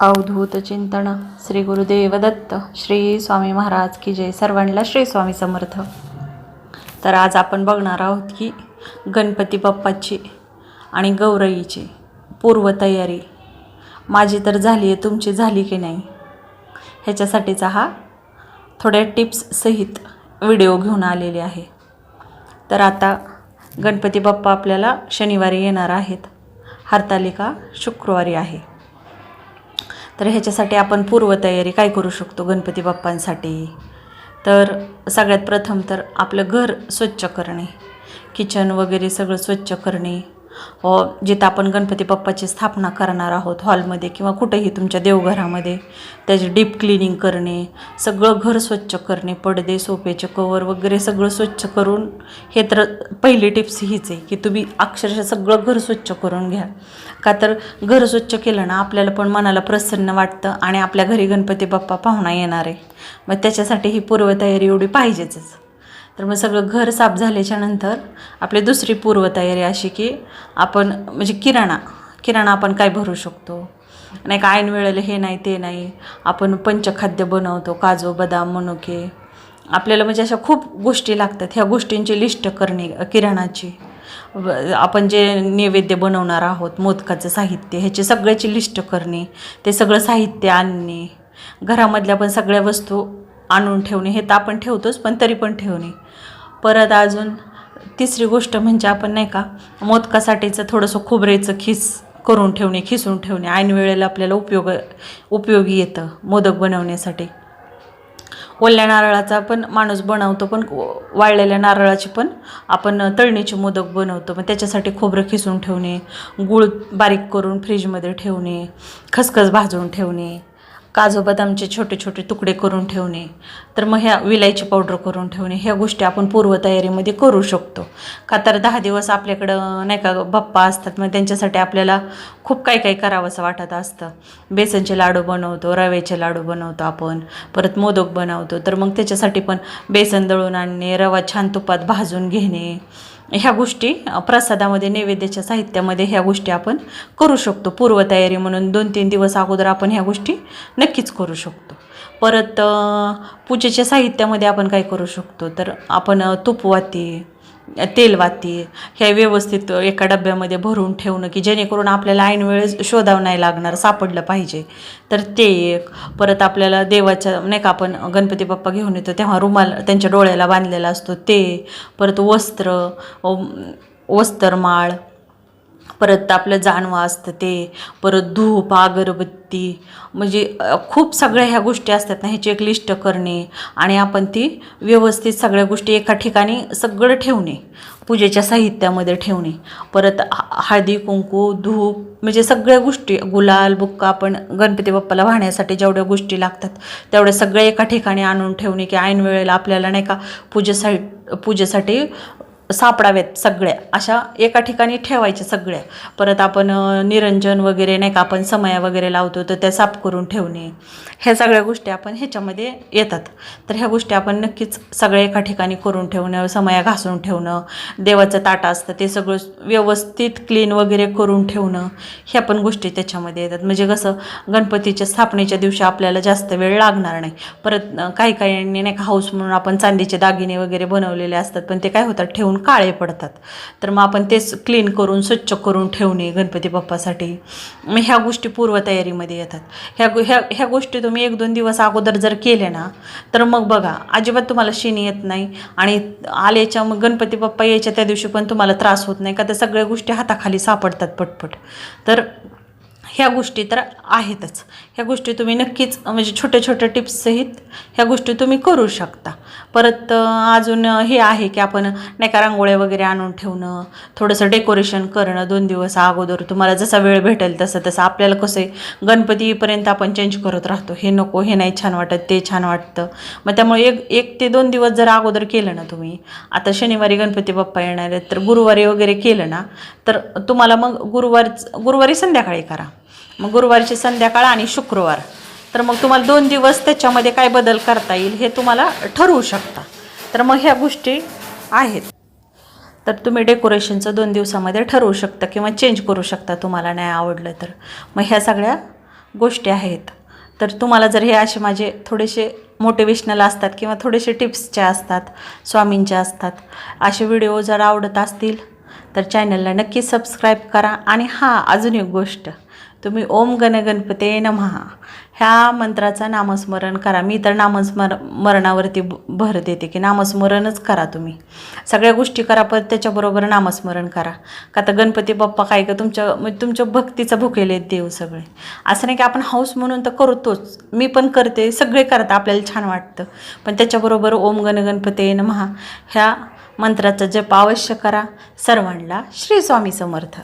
अवधूत चिंतन श्री गुरुदेव दत्त श्री स्वामी महाराज की जय. सर्वांना श्री स्वामी समर्थ. तर आज आपण बघणार आहोत की गणपती बाप्पाची आणि गौरईची पूर्वतयारी माझी तर झाली आहे तुमची झाली की नाही? ह्याच्यासाठीचा हा थोड्या टिप्ससहित व्हिडिओ घेऊन आलेले आहे. तर आता गणपती बाप्पा आपल्याला शनिवारी येणार आहेत. हरतालिका शुक्रवारी आहे. तर ह्याच्यासाठी आपण पूर्वतयारी काय करू शकतो गणपती बाप्पांसाठी? तर सगळ्यात प्रथम तर आपलं घर स्वच्छ करणे. किचन वगैरे सगळं स्वच्छ करणे. जिथं आपण गणपती बाप्पाची स्थापना करणार आहोत हॉलमध्ये किंवा कुठेही तुमच्या देवघरामध्ये त्याची डीप क्लिनिंग करणे सगळं घर स्वच्छ करणे पडदे सोफेचे कवर वगैरे सगळं स्वच्छ करून हे तर पहिली टिप्स हीच आहे की तुम्ही अक्षरशः सगळं घर स्वच्छ करून घ्या. का तर घर स्वच्छ केलं ना आपल्याला पण मनाला प्रसन्न वाटतं आणि आपल्या घरी गणपती बाप्पा पाहुणा येणार आहे. मग त्याच्यासाठी ही पूर्वतयारी एवढी पाहिजेच. तर मग सगळं घर साफ झाल्याच्यानंतर आपली दुसरी पूर्वतयारी अशी की आपण म्हणजे किराणा किराणा आपण काय भरू शकतो? नाही का ऐन वेळेला हे नाही ते नाही. आपण पंचखाद्य बनवतो काजू बदाम मनुके. आपल्याला म्हणजे अशा खूप गोष्टी लागतात. ह्या गोष्टींची लिस्ट करणे किराणाची. आपण जे नैवेद्य बनवणार आहोत मोदकाचं साहित्य ह्याची सगळ्याची लिस्ट करणे ते सगळं साहित्य आणणे. घरामधल्या पण सगळ्या वस्तू आणून ठेवणे हे तर आपण ठेवतोच पण तरी पण ठेवणे. परत अजून तिसरी गोष्ट म्हणजे आपण नाही का मोदकासाठीचं थोडंसं खोबरेचं खिस करून ठेवणे खिसून ठेवणे. ऐन वेळेला आपल्याला उपयोग उपयोगी येतं मोदक बनवण्यासाठी. ओल्या नारळाचा पण माणूस बनवतो पण वाळलेल्या नारळाची पण आपण तळणीचे मोदक बनवतो. मग त्याच्यासाठी खोबरं खिसून ठेवणे गूळ बारीक करून फ्रीजमध्ये ठेवणे खसखस भाजून ठेवणे. काजू बदामचे छोटे छोटे तुकडे करून ठेवणे तर मग ह्या विलायची पावडर करून ठेवणे ह्या गोष्टी आपण पूर्वतयारीमध्ये करू शकतो. का तर दहा दिवस आपल्याकडं नाही का बाप्पा असतात मग त्यांच्यासाठी आपल्याला खूप काही काही करावंसं वाटत असतं. बेसनचे लाडू बनवतो रव्याचे लाडू बनवतो आपण परत मोदक बनवतो तर मग त्याच्यासाठी पण बेसन दळून आणणे रवा छान तुपात भाजून घेणे ह्या गोष्टी प्रसादामध्ये नैवेद्याच्या साहित्यामध्ये ह्या गोष्टी आपण करू शकतो. पूर्वतयारी म्हणून दोन तीन दिवस अगोदर आपण ह्या गोष्टी नक्कीच करू शकतो. परत पूजेच्या साहित्यामध्ये आपण काय करू शकतो? तर आपण तुपवाती तेलवाती ह्या व्यवस्थित एका डब्यामध्ये भरून ठेवणं की जेणेकरून आपल्याला ऐन वेळेस शोधावं नाही लागणार सापडलं पाहिजे. तर ते एक. परत आपल्याला देवाच्या नाही का आपण गणपती बाप्पा घेऊन येतो तेव्हा रुमाल त्यांच्या डोळ्याला बांधलेला असतो ते. परत वस्त्र वस्त्रमाळ परत आपलं जानवं असतं ते परत धूप अगरबत्ती म्हणजे खूप सगळ्या ह्या गोष्टी असतात ना ह्याची एक लिस्ट करणे आणि आपण ती व्यवस्थित सगळ्या गोष्टी एका ठिकाणी सगळं ठेवणे पूजेच्या साहित्यामध्ये ठेवणे. परत हळदी कुंकू धूप म्हणजे सगळ्या गोष्टी गुलाल बुक्का आपण गणपती बाप्पाला वाहण्यासाठी जेवढ्या गोष्टी लागतात तेवढ्या सगळ्या एका ठिकाणी आणून ठेवणे की ऐन वेळेला आपल्याला नाही का पूजेसाठी पूजेसाठी सापडावेत सगळ्या. अशा एका ठिकाणी ठेवायच्या सगळ्या. परत आपण निरंजन वगैरे नाही का आपण समया वगैरे लावतो तर त्या साफ करून ठेवणे. ह्या सगळ्या गोष्टी आपण ह्याच्यामध्ये येतात. तर ह्या गोष्टी आपण नक्कीच सगळ्या एका ठिकाणी करून ठेवणं समया घासून ठेवणं देवाचं ताटा असतं ते सगळं व्यवस्थित क्लीन वगैरे करून ठेवणं ह्या पण गोष्टी त्याच्यामध्ये येतात. म्हणजे कसं गणपतीच्या स्थापनेच्या दिवशी आपल्याला जास्त वेळ लागणार नाही. परत काही काही नाही का हाऊस म्हणून आपण चांदीचे दागिने वगैरे बनवलेले असतात पण ते काय होतात ठेवून काळे पडतात. तर मग आपण तेच क्लीन करून स्वच्छ करून ठेवणे गणपती बाप्पासाठी. मग ह्या गोष्टी पूर्वतयारीमध्ये येतात. ह्या ह्या ह्या गोष्टी तुम्ही एक दोन दिवस अगोदर जर केल्या ना तर मग बघा अजिबात तुम्हाला शिणी येत नाही आणि आल्याच्या मग गणपती बाप्पा यायच्या त्या दिवशी पण तुम्हाला त्रास होत नाही का? त्या सगळ्या गोष्टी हाताखाली सापडतात पटपट. तर ह्या गोष्टी तर आहेतच. ह्या गोष्टी तुम्ही नक्कीच म्हणजे छोट्या छोट्या टिप्ससहित ह्या गोष्टी तुम्ही करू शकता. परत अजून हे आहे की आपण नाही का रांगोळ्या वगैरे आणून ठेवणं थोडंसं डेकोरेशन करणं दोन दिवस अगोदर. तुम्हाला जसा वेळ भेटेल तसं तसं आपल्याला कसं आहे गणपतीपर्यंत आपण चेंज करत राहतो. हे नको हे नाही छान वाटत ते छान वाटतं. मग त्यामुळे एक एक ते दोन दिवस जर अगोदर केलं ना तुम्ही आता शनिवारी गणपती बाप्पा येणार आहेत तर गुरुवारी वगैरे केलं ना तर तुम्हाला मग गुरुवार गुरुवारी संध्याकाळी करा. मग गुरुवारची संध्याकाळ आणि शुक्रवार. तर मग तुम्हाला दोन दिवस त्याच्यामध्ये काय बदल करता येईल हे तुम्हाला ठरवू शकता. तर मग ह्या गोष्टी आहेत. तर तुम्ही डेकोरेशनचं दोन दिवसामध्ये ठरवू शकता किंवा चेंज करू शकता तुम्हाला नाही आवडलं तर. मग ह्या सगळ्या गोष्टी आहेत. तर तुम्हाला जर हे असे माझे थोडेसे मोटिवेशनल असतात किंवा थोडेसे टिप्सचे असतात स्वामींचे असतात असे व्हिडिओ जर आवडत असतील तर चॅनलला नक्की सबस्क्राईब करा. आणि हां अजून एक गोष्ट तुम्ही ओम गण गणपते नमहा ह्या मंत्राचं नामस्मरण करा. मी तर नामस्मर मरणावरती भर देते की नामस्मरणच करा तुम्ही. सगळ्या गोष्टी करा पण त्याच्याबरोबर नामस्मरण करा. का तर गणपती बाप्पा काय का तुमच्या म्हणजे तुमच्या भक्तीचा भुकेले आहेत देव सगळे. असं नाही की आपण हाऊस म्हणून तर करतोच. मी पण करते सगळे करतात आपल्याला छान वाटतं. पण त्याच्याबरोबर ओम गण गणपते नमहा ह्या मंत्राचा जप अवश्य करा. सर्वांना श्री स्वामी समर्थ.